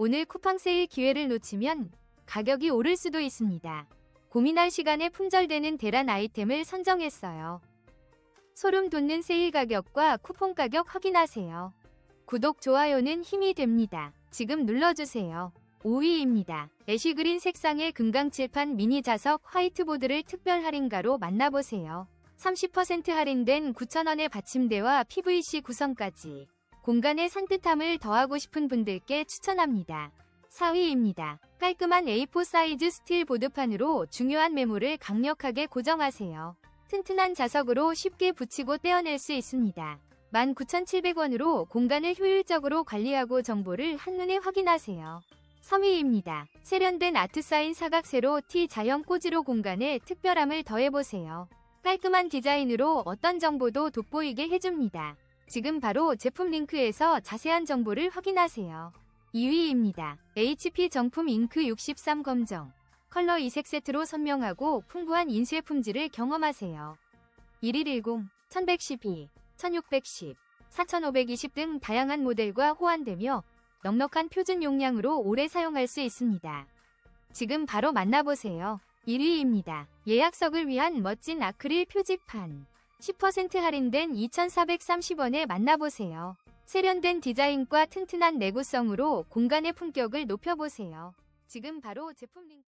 오늘 쿠팡 세일 기회를 놓치면 가격이 오를 수도 있습니다. 고민할 시간에 품절되는 대란 아이템을 선정했어요. 소름 돋는 세일 가격과 쿠폰 가격 확인하세요. 구독, 좋아요는 힘이 됩니다. 지금 눌러주세요. 5위입니다. 애쉬그린 색상의 금강칠판 미니 자석 화이트보드를 특별 할인가로 만나보세요. 30% 할인된 9,000원의 받침대와 PVC 구성까지 공간의 산뜻함을 더하고 싶은 분들께 추천합니다. 4위입니다. 깔끔한 A4 사이즈 스틸 보드판으로 중요한 메모를 강력하게 고정하세요. 튼튼한 자석으로 쉽게 붙이고 떼어낼 수 있습니다. 19,700원으로 공간을 효율적으로 관리하고 정보를 한눈에 확인하세요. 3위입니다. 세련된 아트사인 사각세로 T 자형 꼬지로 공간에 특별함을 더해보세요. 깔끔한 디자인으로 어떤 정보도 돋보이게 해줍니다. 지금 바로 제품 링크에서 자세한 정보를 확인하세요. 2위입니다. HP 정품 잉크 63 검정. 컬러 이색 세트로 선명하고 풍부한 인쇄 품질을 경험하세요. 1110, 1112, 1610, 4520 등 다양한 모델과 호환되며 넉넉한 표준 용량으로 오래 사용할 수 있습니다. 지금 바로 만나보세요. 1위입니다. 예약석을 위한 멋진 아크릴 표지판. 10% 할인된 2,430원에 만나보세요. 세련된 디자인과 튼튼한 내구성으로 공간의 품격을 높여보세요. 지금 바로 제품 링크